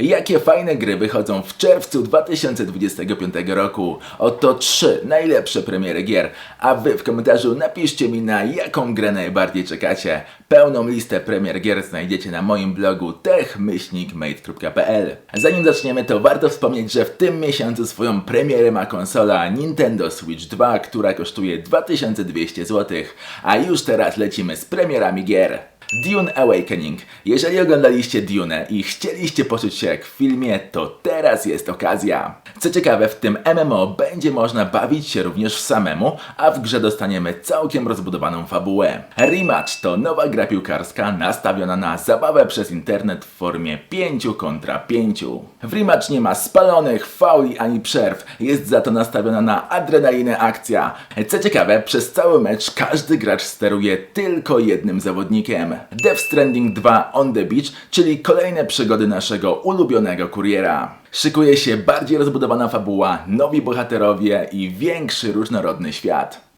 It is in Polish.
Jakie fajne gry wychodzą w czerwcu 2025 roku? Oto trzy najlepsze premiery gier, a wy w komentarzu napiszcie mi na jaką grę najbardziej czekacie. Pełną listę premier gier znajdziecie na moim blogu techmyślnikmate.pl Zanim zaczniemy to warto wspomnieć, że w tym miesiącu swoją premierę ma konsola Nintendo Switch 2, która kosztuje 2200 zł, a już teraz lecimy z premierami gier. Dune Awakening. Jeżeli oglądaliście Dune i chcieliście poczuć się jak w filmie, to teraz jest okazja. Co ciekawe, w tym MMO będzie można bawić się również samemu, a w grze dostaniemy całkiem rozbudowaną fabułę. Rematch to nowa gra piłkarska nastawiona na zabawę przez internet w formie 5 kontra 5. W Rematch nie ma spalonych, fauli ani przerw, jest za to nastawiona na adrenalinę akcja. Co ciekawe, przez cały mecz każdy gracz steruje tylko jednym zawodnikiem. Death Stranding 2 On the Beach, czyli kolejne przygody naszego ulubionego kuriera. Szykuje się bardziej rozbudowana fabuła, nowi bohaterowie i większy różnorodny świat.